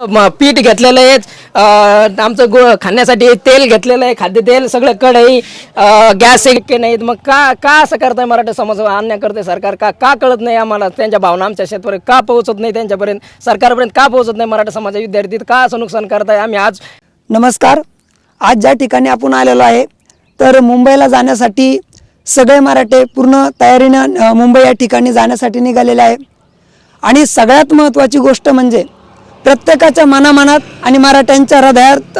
पीठ घेतलेलं आहे. आमचं गो खाण्यासाठी तेल घेतलेलं आहे खाद्यतेल सगळं कढई गॅस इतके नाहीत मग का का असं करताय मराठा समाज अन्याय करते सरकार? का का कळत नाही आम्हाला? त्यांच्या भावना आमच्या शेतपर्यंत का पोहोचत नाही त्यांच्यापर्यंत? सरकारपर्यंत का पोहोचत नाही मराठा समाज विद्यार्थी का असं नुकसान करताय आम्ही आज? नमस्कार. आज ज्या ठिकाणी आपण आलेलो आहे तर मुंबईला जाण्यासाठी सगळे मराठे पूर्ण तयारीनं मुंबई या ठिकाणी जाण्यासाठी निघालेले आहे. आणि सगळ्यात महत्त्वाची गोष्ट म्हणजे प्रत्येकाच्या मनामनात आणि मराठ्यांच्या हृदयात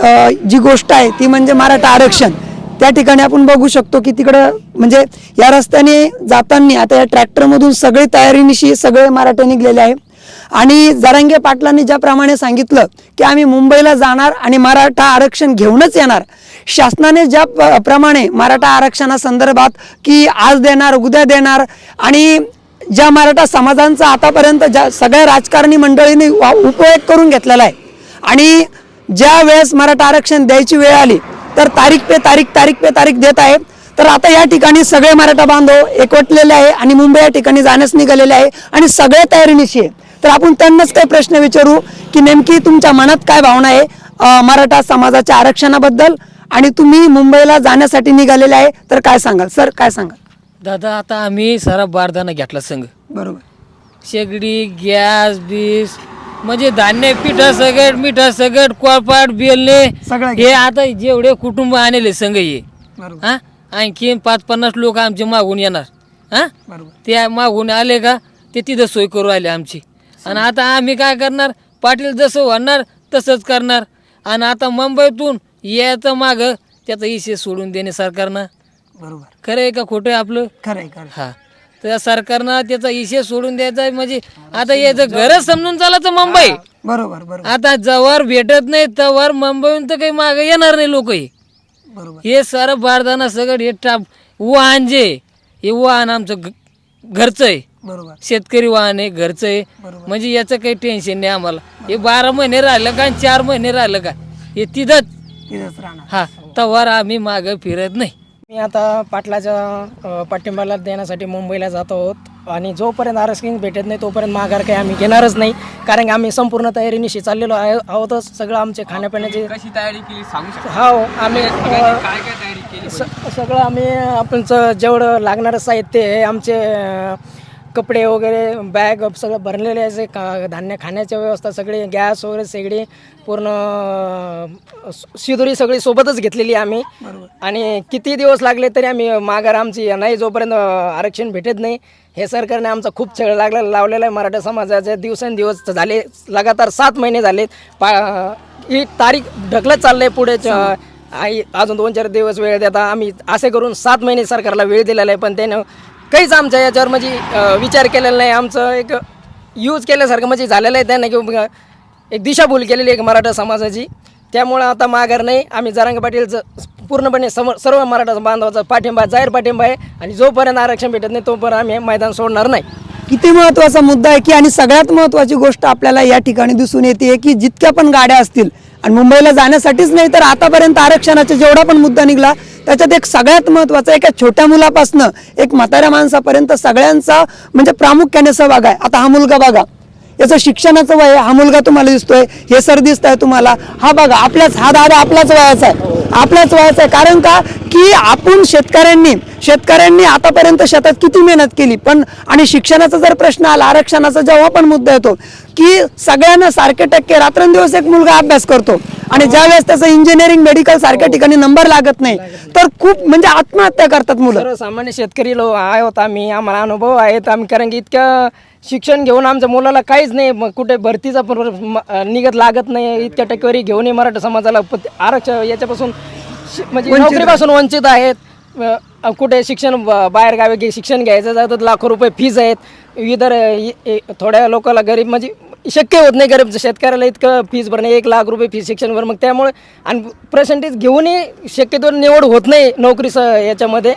जी गोष्ट आहे ती म्हणजे मराठा आरक्षण. त्या ठिकाणी आपण बघू शकतो की तिकडं म्हणजे या रस्त्याने जाताना आता या ट्रॅक्टरमधून सगळी तयारीनिशी सगळे मराठे निघलेले आहे आणि जरांगे पाटलांनी ज्याप्रमाणे सांगितलं की आम्ही मुंबईला जाणार आणि मराठा आरक्षण घेऊनच येणार शासनाने ज्या प्रमाणे मराठा आरक्षणासंदर्भात की आज देणार उद्या देणार आणि ज्या मराठा समाजांचा आतापर्यंत ज्या सगळ्या राजकारणी मंडळींनी वा- उपयोग करून घेतलेला आहे आणि ज्या वेळेस मराठा आरक्षण द्यायची वेळ आली तर तारीख पे तारीख तारीख पे तारीख देत आहे. तर आता या ठिकाणी सगळे मराठा बांधव एकवटलेले आहे आणि मुंबई या ठिकाणी जाण्यास निघालेले आहे आणि सगळे तयारीनिशी आहे. तर आपण त्यांनाच काही प्रश्न विचारू की नेमकी तुमच्या मनात काय भावना आहे मराठा समाजाच्या आरक्षणाबद्दल आणि तुम्ही मुंबईला जाण्यासाठी निघालेले आहे तर काय सांगाल? सर काय सांगाल? दादा आता आम्ही सारा बारदाना घेतला संघ बरोबर. शेगडी गॅस बीस म्हणजे धान्य पिठा सगट मिठा सगट कोळपाट बेलणे सगळं हे आता जेवढे कुटुंब आणले संघ हे. बरोबर. हा? आणखी पाच पन्नास लोक आमचे मागून येणार. हा? बरोबर. ते मागून आले का ते तिथं सोय करू आले आमची. आणि आता आम्ही काय करणार? पाटील जसं म्हणणार तसंच करणार. आणि आता मुंबईतून यायचं मागं त्याचा इशे सोडून देणे सरकारनं. बरोबर. खरं आहे का खोटं आहे आपलं? खरं आहे खरं. हा. तर सरकारनं त्याचा इशे सोडून द्यायचा आहे म्हणजे आता याचं घरच समजून चालायचं मुंबई. बरोबर बरोबर. आता जवळ भेटत नाही तवर मुंबईहून तर काही मागे येणार नाही लोक हे बरोबर. हे सारं बारदाना सगळं हे टाप वाहन जे हे वाहन आमचं घ- घरचं आहे. बरोबर. शेतकरी वाहन आहे घरचं आहे. बरोबर. म्हणजे याचं काही टेन्शन नाही आम्हाला. हे बारा महिने राहिलं का आणि चार महिने राहिलं का? हे तिथंच. तिथंच राहणार. हा तवर आम्ही मागं फिरत नाही. मी आता पाटलाच्या पाठिंबाला देण्यासाठी मुंबईला जात आहोत. आणि जोपर्यंत आरक्षण भेटत नाही तोपर्यंत माघार काही आम्ही घेणारच नाही. कारण की आम्ही संपूर्ण तयारीनिशी चाललेलो आहे आहोतच. सगळं आमचे खाण्यापिण्याचे कशी तयारी केली सांगू हो आम्ही सगळं आम्ही आपणचं जेवढं लागणारं साहित्य आहे आमचे कपडे वगैरे बॅग सगळं भरलेले आहे का धान्य खाण्याच्या व्यवस्था सगळी गॅस वगैरे सगळी पूर्ण शिदोरी सगळी सोबतच घेतलेली आहे आम्ही. आणि किती दिवस लागले तरी आम्ही माघार आमची नाही जोपर्यंत आरक्षण भेटत नाही हे सरकारने आमचा खूप छळ लागला लावलेला आहे मराठा समाजाचे. दिवसेंदिवस झाले लगातार सात महिने झाले पा ही तारीख ढकलत चाललंय पुढे च- आई अजून दोन चार दिवस वेळ देता. आम्ही असे करून सात महिने सरकारला वेळ दिलेला आहे पण त्यानं काहीच आमच्या याच्यावर म्हणजे विचार केलेला नाही. आमचं एक यूज केल्यासारखं म्हणजे झालेलं आहे. त्यांना की एक दिशाभूल केलेली आहे मराठा समाजाची. त्यामुळं आता माघार नाही. आम्ही जरांग पाटीलचं पूर्णपणे सम सर्व मराठा बांधवाचा पाठिंबा जाहीर पाठिंबा आहे. आणि जोपर्यंत आरक्षण भेटत नाही तोपर्यंत आम्ही मैदान सोडणार नाही. किती महत्त्वाचा मुद्दा आहे की आणि सगळ्यात महत्त्वाची गोष्ट आपल्याला या ठिकाणी दिसून येते की जितक्या पण गाड्या असतील आणि मुंबईला जाण्यासाठीच नाही तर आतापर्यंत आरक्षणाचा जेवढा पण मुद्दा निघाला त्याच्यात एक सगळ्यात महत्त्वाचा एका छोट्या मुलापासनं एक म्हाताऱ्या माणसापर्यंत सगळ्यांचा म्हणजे प्रामुख्याने सहभाग आहे आता हा मुलगा बघा याचं शिक्षणाचं वय आहे. हा मुलगा तुम्हाला दिसतोय हे सर दिसत आहे तुम्हाला हा बघा आपल्याच हा दादा आपल्याच वयाचा आहे आपल्याच व्हायचं आहे. कारण का? की आपण शेतकऱ्यांनी शेतकऱ्यांनी आतापर्यंत शेतात किती मेहनत केली? पण आणि शिक्षणाचा जर प्रश्न आला आरक्षणाचा जेव्हा पण मुद्दा येतो की सगळ्यांना सारखे टक्के रात्रंदिवस एक मुलगा अभ्यास करतो आणि ज्यावेळेस त्याचं इंजिनिअरिंग मेडिकल सारख्या ठिकाणी नंबर लागत नाही तर खूप म्हणजे आत्महत्या करतात मुलं. सामान्य शेतकरी लोक होता मी आम्हाला अनुभव आहेत आम्ही कारण की इतकं शिक्षण घेऊन आमच्या मुलाला काहीच नाही मग कुठे भरतीचा पण निघत लागत नाही इतक्या टक्केवारी घेऊनही मराठा समाजाला. प- आरक्षण याच्यापासून म्हणजे नोकरीपासून वंचित आहेत. कुठे शिक्षण ब- बाहेर गावी शिक्षण घ्यायचं तर लाखो रुपये फीज आहेत. इतर थोड्या लोकांना गरीब म्हणजे शक्य होत नाही गरीब शेतकऱ्याला इतकं फीज भरणे एक लाख रुपये फीज शिक्षण भर मग त्यामुळे आणि पर्सेंटेज घेऊनही शक्यतो निवड होत नाही नोकरी याच्यामध्ये.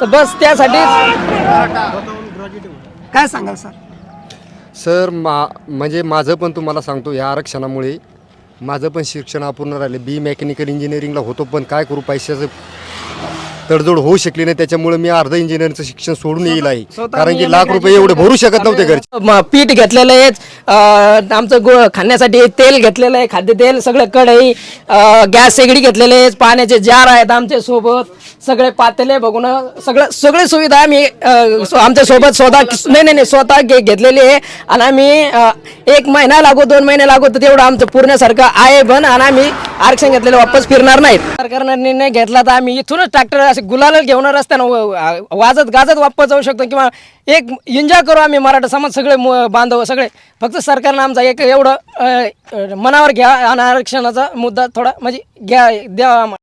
तर बस त्यासाठीच काय सांगाल सर? सर मा म्हणजे माझं पण तुम्हाला सांगतो या आरक्षणामुळे माझं पण शिक्षण अपूर्ण राहिलं. बी मेकॅनिकल इंजिनिअरिंगला होतो पण काय करू पैशाचं तडजोड होऊ शकली नाही. त्याच्यामुळे मी अर्ध इंजिनिअरिंगचं शिक्षण सोडून येईल आहे. कारण की लाख. रुपये एवढे भरू शकत नव्हते घरचे. म- पीठ घेतलेलं आहे. आमचं गो खाण्यासाठी तेल घेतलेलं आहे खाद्यतेल सगळं कढई गॅस शेगडी घेतलेले आहे. पाण्याचे जार आहेत आमच्यासोबत सगळे पातेले बघून सगळं सगळे सुविधा आम्ही आमच्यासोबत स्वतः नाही नाही नाही स्वतः घे घेतलेली आहे. आणि आम्ही एक महिना लागू दोन महिने लागो तर तेवढं आमचं पूर्णसारखं आहे पण आणि आम्ही आरक्षण घेतलेलं वापस फिरणार नाहीत. सरकारनं निर्णय घेतला तर आम्ही इथूनच ट्रॅक्टर असे गुलाल घेऊन रस्त्यानं वाजत गाजत वापस जाऊ शकतो किंवा एक एन्जॉय करू आम्ही मराठा समाज सगळे बांधव सगळे. फक्त सरकारनं आमचा एक एवढं मनावर घ्या आणि आरक्षणाचा मुद्दा थोडा म्हणजे घ्या द्या आम्हाला.